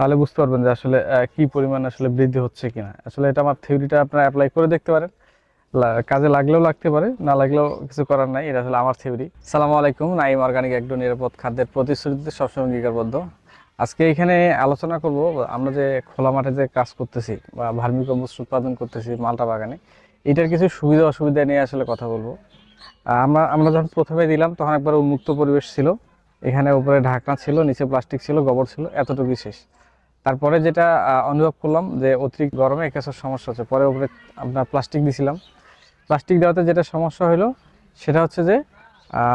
তাহলে বুঝতে পারবেন যে আসলে কি পরিমাণ আসলে বৃদ্ধি হচ্ছে কিনা। আসলে এটা আমার থিওরিটা আপনারা অ্যাপ্লাই করে দেখতে পারেন। কাজে লাগলেও লাগতে পারে, না লাগলেও কিছু করার নাই, এটা আসলে আমার থিওরি সালামু আলাইকুম নাইম অর্গানিক একদম নিরাপদ খাদ্যের প্রতিশ্রুতিতে সবসময় অঙ্গীকারবদ্ধ। আজকে এখানে আলোচনা করব, আমরা যে খোলা মাঠে যে কাজ করতেছি বা ভার্মি কম্পোস্ট উৎপাদন করতেছি মালটা বাগানে, এটার কিছু সুবিধা অসুবিধা নিয়ে আসলে কথা বলব। আমরা আমরা যখন প্রথমে দিলাম, তখন একবার উন্মুক্ত পরিবেশ ছিল। এখানে উপরে ঢাকনা ছিল, নিচে প্লাস্টিক ছিল, গোবর ছিল, এতটুকুই শেষ। তারপরে যেটা অনুভব করলাম যে অতিরিক্ত গরমে কিছু সমস্যা হচ্ছে। পরে উপরে আপনার প্লাস্টিক দিছিলাম। প্লাস্টিক দেওয়াতে যেটা সমস্যা হলো সেটা হচ্ছে যে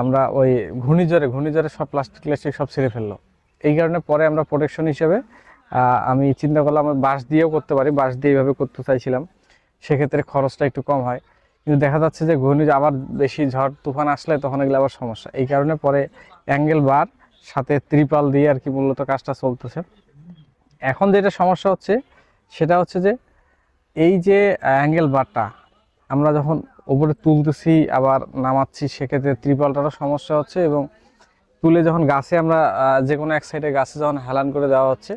আমরা ওই ঘূর্ণিঝড়ে ঘূর্ণিঝড়ে সব প্লাস্টিক প্লাস্টিক সব ছেড়ে ফেলল। এই কারণে পরে আমরা প্রোটেকশন হিসেবে আমি চিন্তা করলাম বাঁশ দিয়েও করতে পারি, বাঁশ দিয়ে এইভাবে করতে চাইছিলাম। সেক্ষেত্রে খরচটা একটু কম হয়। কিন্তু দেখা যাচ্ছে যে ঘূর্ণিঝড়, আবার বেশি ঝড়, তুফান আসলে তখন এগুলো আবার সমস্যা। এই কারণে পরে অ্যাঙ্গেল বার, সাথে ত্রিপাল দিয়ে আর কি মূলত কাজটা চলতেছে। এখন যেটা সমস্যা হচ্ছে, সেটা হচ্ছে যে এই যে অ্যাঙ্গেল বারটা আমরা যখন উপরে তুলতেছি, আবার নামাচ্ছি, সেক্ষেত্রে ত্রিপালটারও সমস্যা হচ্ছে এবং তুলে যখন গাছে আমরা যে কোনো এক সাইডে গাছে যখন হেলান করে দেওয়া হচ্ছে,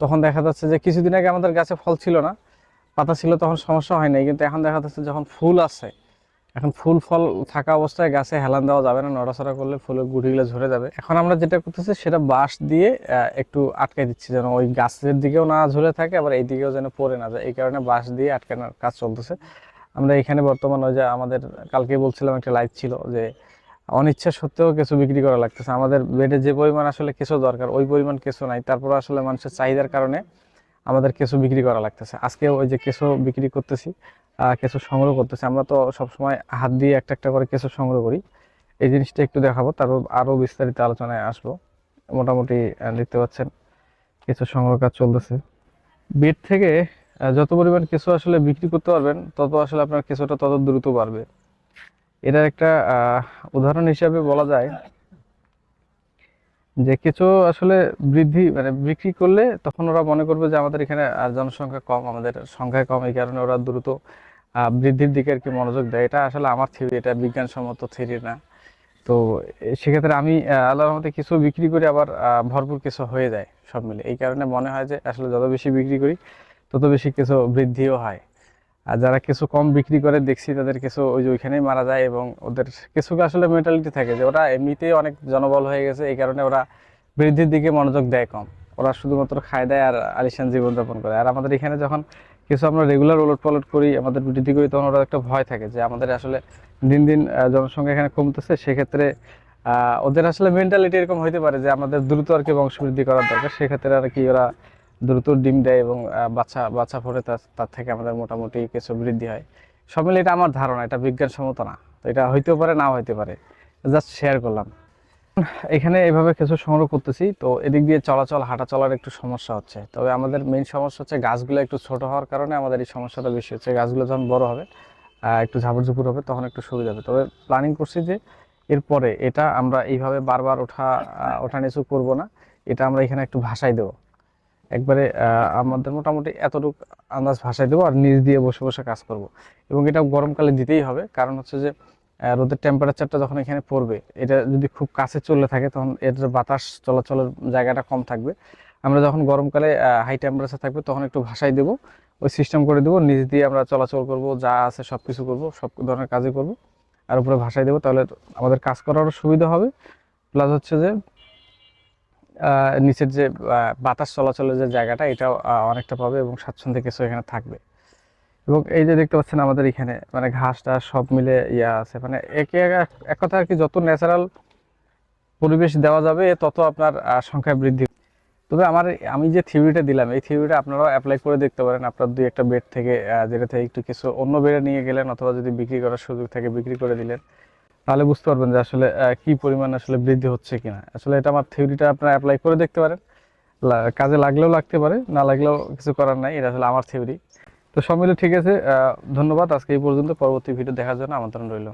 তখন দেখা যাচ্ছে যে কিছুদিন আগে আমাদের গাছে ফল ছিল না, পাতা ছিল, তখন সমস্যা হয় নাই। কিন্তু এখন দেখা যাচ্ছে যখন ফুল আছে এখন ফুল ফল থাকা অবস্থায় গাছে হেলান দেওয়া যাবে না, নড়াচড়া করলে ফুলের গুড়িগুলো ঝরে যাবে। এখন আমরা যেটা করতেছি, সেটা বাঁশ দিয়ে একটু আটকে দিচ্ছি যেন ওই গাছের দিকেও না ঝরে থাকে, আবার এই দিকেও যেন পড়ে না যায়। এই কারণে বাঁশ দিয়ে আটকানোর কাজ চলতেছে। আমরা এখানে বর্তমান ওই যে আমাদের, কালকে বলছিলাম একটা লাইভ ছিল যে, অনিচ্ছা সত্ত্বেও কিছু বিক্রি করা লাগতেছে। আমাদের বেডে যে পরিমাণ আসলে কিছু দরকার, ওই পরিমাণ কিছু নাই। তারপর আসলে মানুষের চাহিদার কারণে আমাদের কিছু বিক্রি করা লাগতেছে। আজকে ওই যে কিছু বিক্রি করতেছি কিছু সংগ্রহ করতেছে। আমরা তো সবসময় হাত দিয়ে একটা একটা করে কিছু সংগ্রহ করি। এই জিনিসটা একটু দেখাবো, তারপর আরও বিস্তারিত আলোচনায় আসব। মোটামুটি দেখতে পাচ্ছেন কিছু সংগ্রহ কাজ চলতেছে। বেড থেকে যত পরিমাণ কিছু আসলে বিক্রি করতে পারবেন, তত আসলে আপনার কিছুটা তত দ্রুত বাড়বে। এটার একটা উদাহরণ হিসাবে বলা যায় যে কিছু আসলে বৃদ্ধি মানে বিক্রি করলে তখন ওরা মনে করবে যে আমাদের এখানে আর জনসংখ্যা কম, আমাদের সংখ্যায় কম, এই কারণে ওরা দ্রুত বৃদ্ধির দিকে আর কি মনোযোগ দেয়। এটা আসলে আমার থিওরি এটা বিজ্ঞানসম্মত থিওরি না। তো সেক্ষেত্রে আমি আল্লাহর মধ্যে কিছু বিক্রি করি আবার ভরপুর কিছু হয়ে যায় সব মিলে। এই কারণে মনে হয় যে আসলে যত বেশি বিক্রি করি, তত বেশি কিছু বৃদ্ধিও হয়। আর যারা কিছু কম বিক্রি করে, দেখছি তাদের কিছু ওই যে ওইখানেই মারা যায় এবং ওদের কিছু আসলে মেন্টালিটি থাকে যে ওরা এমনিতেই অনেক জনবল হয়ে গেছে, এই কারণে ওরা বৃদ্ধির দিকে মনোযোগ দেয় কম। ওরা শুধুমাত্র খায় দেয় আর আলিশান জীবনযাপন করে। আর আমাদের এখানে যখন কিছু আমরা রেগুলার ওলট পালট করি, আমাদের বৃদ্ধি করি, তখন ওরা একটা ভয় থাকে যে আমাদের আসলে দিন দিন জনসংখ্যা এখানে কমতেছে, সেক্ষেত্রে ওদের আসলে মেন্টালিটি এরকম হইতে পারে যে আমাদের দ্রুত আর কি বংশবৃদ্ধি করার দরকার, সেক্ষেত্রে আর কি ওরা দ্রুত ডিম দেয় এবং বাচ্চা বাচ্চা ফোটে তার থেকে আমাদের মোটামুটি কিছু বৃদ্ধি হয়। সব মিলে এটা আমার ধারণা, এটা বিজ্ঞানসম্মত না। তো এটা হইতেও পারে, নাও হইতে পারে। জাস্ট শেয়ার করলাম। এখানে এভাবে কিছু সংগ্রহ করতেছি। তো এদিক দিয়ে চলাচল, হাঁটা চলার একটু সমস্যা হচ্ছে। তবে আমাদের মেইন সমস্যা হচ্ছে গাছগুলো একটু ছোট হওয়ার কারণে আমাদের এই সমস্যাটা বেশি হচ্ছে। গাছগুলো যখন বড় হবে একটু ঝাপড় ঝুপুর হবে, তখন একটু সুবিধা হবে। তবে প্ল্যানিং করছি যে এরপরে এটা আমরা এইভাবে বারবার ওঠা ওঠা নিচু করব না। এটা আমরা এখানে একটু ভাসাই দেবো। একবারে আমাদের মোটামুটি এতটুকু আন্দাজ ভাসাই দেবো আর নিচ দিয়ে বসে বসে কাজ করব। এবং এটা গরমকালে দিতেই হবে। কারণ হচ্ছে যে রোদের টেম্পারেচারটা যখন এখানে পড়বে, এটা যদি খুব কাছে চলে থাকে, তখন এর বাতাস চলাচলের জায়গাটা কম থাকবে। আমরা যখন গরমকালে হাই টেম্পারেচার থাকবে, তখন একটু ভাসাই দেবো। ওই সিস্টেম করে দেবো, নিচ দিয়ে আমরা চলাচল করব, যা আছে সব কিছু করব, সব ধরনের কাজই করব। আর উপরে ভাসাই দেবো, তাহলে আমাদের কাজ করারও সুবিধা হবে। প্লাস হচ্ছে যে নিচের যে বাতাস চলাচলের যে জায়গাটা, এটাও অনেকটা পাবে এবং স্বাচ্ছন্দ্যে কিছু এখানে থাকবে। এবং এই যে দেখতে পাচ্ছেন আমাদের এখানে মানে ঘাসটা সব মিলে ইয়া আছে। মানে একে এক- কথা আর কি, যত ন্যাচারাল পরিবেশ দেওয়া যাবে, তত আপনার সংখ্যা বৃদ্ধি তবে আমার, আমি যে থিওরিটা দিলাম, এই থিওরিটা আপনারাও অ্যাপ্লাই করে দেখতে পারেন। আপনার দুই একটা বেড থেকে যেটা থেকে একটু কিছু অন্য বেডে নিয়ে গেলেন, অথবা যদি বিক্রি করার সুযোগ থাকে, বিক্রি করে দিলেন। তাহলে বুঝতে পারবেন যে আসলে কি পরিমাণ আসলে বৃদ্ধি হচ্ছে কিনা। আসলে এটা আমার থিওরিটা আপনারা অ্যাপ্লাই করে দেখতে পারেন। কাজে লাগলেও লাগতে পারে, না লাগলেও কিছু করার নাই, এটা আসলে আমার থিওরি তো সব ঠিক আছে ধন্যবাদ। আজকে এই পর্যন্ত, পরবর্তী ভিডিও দেখার জন্য আমন্ত্রণ রইল।